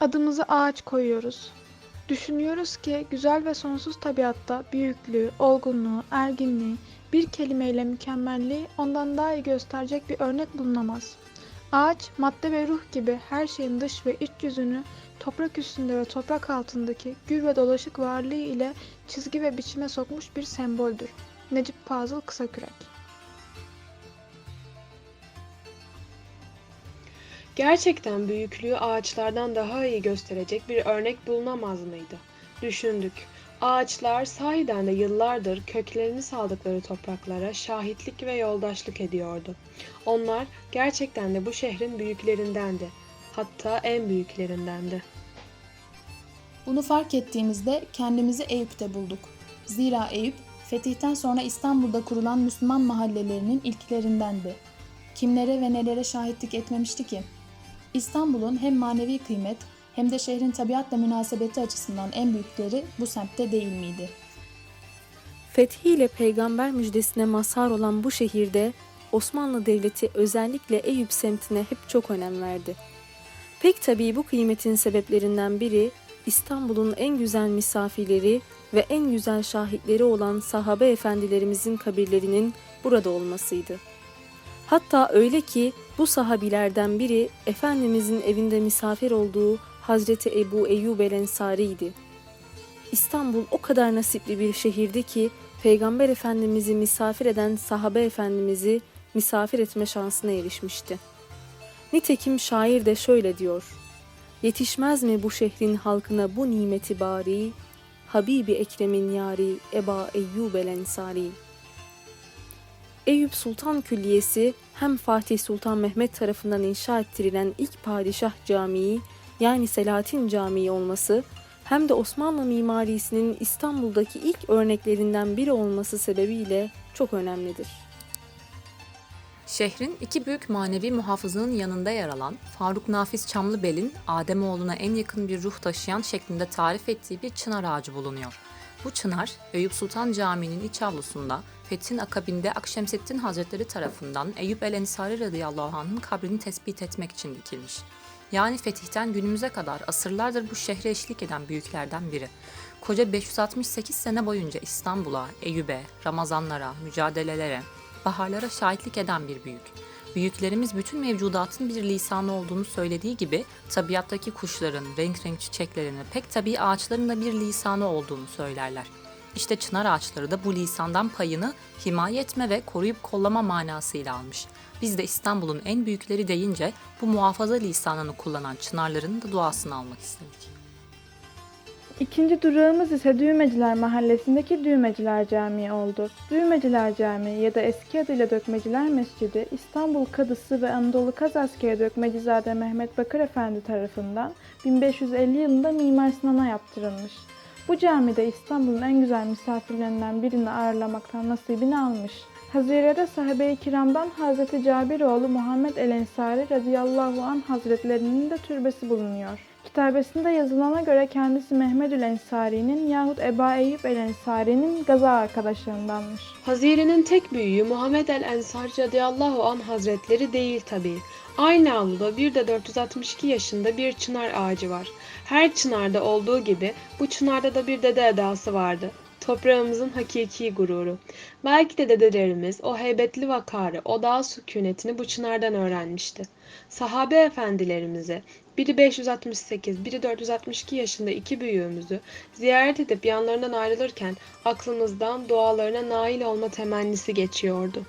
Adımızı ağaç koyuyoruz. Düşünüyoruz ki güzel ve sonsuz tabiatta büyüklüğü, olgunluğu, erginliği, bir kelimeyle mükemmelliği ondan daha iyi gösterecek bir örnek bulunamaz. Ağaç, madde ve ruh gibi her şeyin dış ve iç yüzünü toprak üstünde ve toprak altındaki gür ve dolaşık varlığı ile çizgi ve biçime sokmuş bir semboldür. Necip Fazıl Kısakürek Gerçekten büyüklüğü ağaçlardan daha iyi gösterecek bir örnek bulunamaz mıydı? Düşündük. Ağaçlar sahiden de yıllardır köklerini saldıkları topraklara şahitlik ve yoldaşlık ediyordu. Onlar gerçekten de bu şehrin büyüklerindendi. Hatta en büyüklerindendi. Bunu fark ettiğimizde kendimizi Eyüp'te bulduk. Zira Eyüp, fetihten sonra İstanbul'da kurulan Müslüman mahallelerinin ilklerindendi. Kimlere ve nelere şahitlik etmemişti ki? İstanbul'un hem manevi kıymet hem de şehrin tabiatla münasebeti açısından en büyükleri bu semtte değil miydi? Fethiyle peygamber müjdesine mazhar olan bu şehirde Osmanlı Devleti özellikle Eyüp semtine hep çok önem verdi. Pek tabii bu kıymetin sebeplerinden biri İstanbul'un en güzel misafirleri ve en güzel şahitleri olan sahabe efendilerimizin kabirlerinin burada olmasıydı. Hatta öyle ki bu sahabilerden biri Efendimizin evinde misafir olduğu Hazreti Ebu Eyyub el Ensari'ydi. İstanbul o kadar nasipli bir şehirdi ki Peygamber Efendimiz'i misafir eden sahabe efendimizi misafir etme şansına erişmişti. Nitekim şair de şöyle diyor. Yetişmez mi bu şehrin halkına bu nimeti bari, Habibi Ekrem'in yari Eba Eyyub el Ensari. Eyüp Sultan Külliyesi hem Fatih Sultan Mehmet tarafından inşa ettirilen ilk padişah camii yani Selahattin Camii olması hem de Osmanlı mimarisinin İstanbul'daki ilk örneklerinden biri olması sebebiyle çok önemlidir. Şehrin iki büyük manevi muhafızının yanında yer alan Faruk Nafiz Çamlıbel'in Ademoğluna en yakın bir ruh taşıyan şeklinde tarif ettiği bir çınar ağacı bulunuyor. Bu çınar, Eyüp Sultan Camii'nin iç avlusunda Fethin akabinde Akşemseddin Hazretleri tarafından Eyüp el Ensari radıyallahu anh'ın kabrini tespit etmek için dikilmiş. Yani fetihten günümüze kadar asırlardır bu şehre eşlik eden büyüklerden biri. Koca 568 sene boyunca İstanbul'a, Eyüp'e, Ramazanlara, mücadelelere, baharlara şahitlik eden bir büyük. Büyüklerimiz bütün mevcudatın bir lisanı olduğunu söylediği gibi tabiattaki kuşların, renk renk çiçeklerin ve pek tabii ağaçların da bir lisanı olduğunu söylerler. İşte çınar ağaçları da bu lisandan payını himaye etme ve koruyup kollama manasıyla almış. Biz de İstanbul'un en büyükleri deyince bu muhafaza lisanını kullanan çınarların da duasını almak istedik. İkinci durağımız ise Düğmeciler Mahallesi'ndeki Düğmeciler Camii oldu. Düğmeciler Camii ya da eski adıyla Dökmeciler Mescidi, İstanbul Kadısı ve Anadolu Kazaskere Dökmecizade Mehmet Bakır Efendi tarafından 1550 yılında Mimar Sinan'a yaptırılmış. Bu camide İstanbul'un en güzel misafirlerinden birini ağırlamaktan nasibini almış. Hazire'de sahabe-i kiramdan Hazreti Cabiroğlu Muhammed el Ensari radıyallahu anh hazretlerinin de türbesi bulunuyor. Kitabesinde yazılana göre kendisi Mehmedül Ensari'nin yahut Eba Eyyub el Ensari'nin gaza arkadaşlarındanmış. Hazire'nin tek büyüğü Muhammed el Ensari radıyallahu an hazretleri değil tabii. Aynı avluda bir de 462 yaşında bir çınar ağacı var. Her çınarda olduğu gibi bu çınarda da bir dede edası vardı. Toprağımızın hakiki gururu. Belki de dedelerimiz o heybetli vakarı, o dağ sükunetini bu çınardan öğrenmişti. Sahabe efendilerimize, biri 568, biri 462 yaşında iki büyüğümüzü ziyaret edip yanlarından ayrılırken aklımızdan dualarına nail olma temennisi geçiyordu.